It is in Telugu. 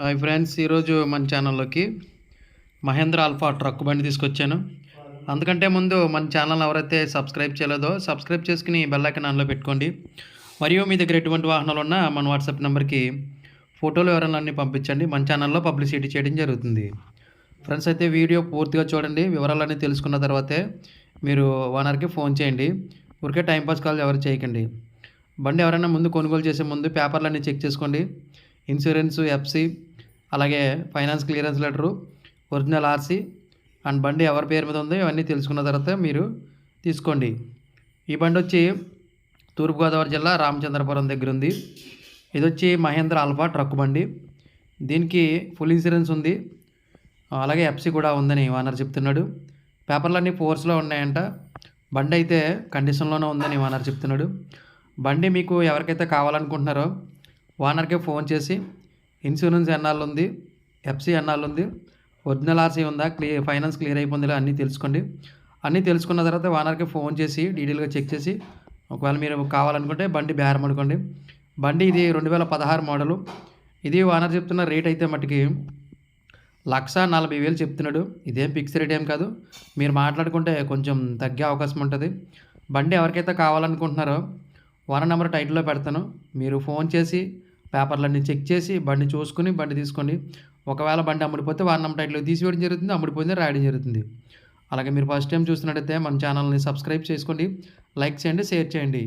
హాయ్ ఫ్రెండ్స్ ఈరోజు మన ఛానల్లోకి మహేంద్ర ఆల్ఫా ట్రక్ బండి తీసుకొచ్చాను. అందుకంటే ముందు మన ఛానల్ ఎవరైతే సబ్స్క్రైబ్ చేయలేదో సబ్స్క్రైబ్ చేసుకుని బెల్లైకన్ ఆన్లో పెట్టుకోండి. మరియు మీ దగ్గర ఎటువంటి వాహనాలు ఉన్నా మన వాట్సాప్ నెంబర్కి ఫోటోలు వివరాలన్నీ పంపించండి. మన ఛానల్లో పబ్లిసిటీ చేయడం జరుగుతుంది. ఫ్రెండ్స్ అయితే వీడియో పూర్తిగా చూడండి. వివరాలన్నీ తెలుసుకున్న తర్వాతే మీరు ఓనర్కి ఫోన్ చేయండి. ఊరికే టైంపాస్ కాల్ ఎవరు చేయకండి. బండి ఎవరైనా ముందు కొనుగోలు చేసే ముందు పేపర్లన్నీ చెక్ చేసుకోండి. ఇన్సూరెన్స్ ఎఫ్సి అలాగే finance clearance letter original RC and బండి ఎవరి పేరు మీద ఉందో ఇవన్నీ తెలుసుకున్న తర్వాత మీరు తీసుకోండి. ఈ బండి వచ్చి తూర్పుగోదావరి జిల్లా రామచంద్రపురం దగ్గర ఉంది. ఇది వచ్చి మహేంద్ర ఆల్ఫా ట్రక్ బండి. దీనికి ఫుల్ ఇన్సూరెన్స్ ఉంది. అలాగే ఎఫ్సి కూడా ఉందని ఓనర్ చెప్తున్నాడు. పేపర్లన్నీ ఫోర్స్లో ఉన్నాయంట. బండి అయితే కండిషన్లోనే ఉందని ఓనర్ చెప్తున్నాడు. బండి మీకు ఎవరికైతే కావాలనుకుంటున్నారో ఓనర్కి ఫోన్ చేసి ఇన్సూరెన్స్ ఎన్నాళ్ళు ఉంది? ఎఫ్సి ఎన్నాళ్ళు ఉంది? ఒరిజినల్ ఆర్సీ ఉందా? క్లియర్ ఫైనాన్స్ క్లియర్ అయిపోయిందా అన్నీ తెలుసుకోండి. అన్నీ తెలుసుకున్న తర్వాత ఓనర్కి ఫోన్ చేసి డీటెయిల్గా చెక్ చేసి ఒకవేళ మీరు కావాలనుకుంటే బండి బేరం అనుకోండి. బండి ఇది రెండు వేల పదహారు మోడలు. ఇది ఓనర్ చెప్తున్న రేట్ అయితే మట్టుకి లక్ష నలభై వేలు చెప్తున్నాడు. ఇదేం ఫిక్స్ రేట్ ఏం కాదు. మీరు మాట్లాడుకుంటే కొంచెం తగ్గే అవకాశం ఉంటుంది. బండి ఎవరికైతే కావాలనుకుంటున్నారో ఓనర్ నెంబర్ టైటిల్లో పెడతాను. మీరు ఫోన్ చేసి పేపర్లన్నీ చెక్ చేసి బండి చూసుకుని బండి తీసుకోండి ఒకవేళ బండి అమ్ముడిపోతే వారి టైట్లో తీసివేయడం జరుగుతుంది అమ్ముడిపోయింది రాయడం జరుగుతుంది. అలాగే మీరు ఫస్ట్ టైం చూస్తున్నట్టయితే మన ఛానల్ని సబ్స్క్రైబ్ చేసుకోండి లైక్ చేయండి షేర్ చేయండి.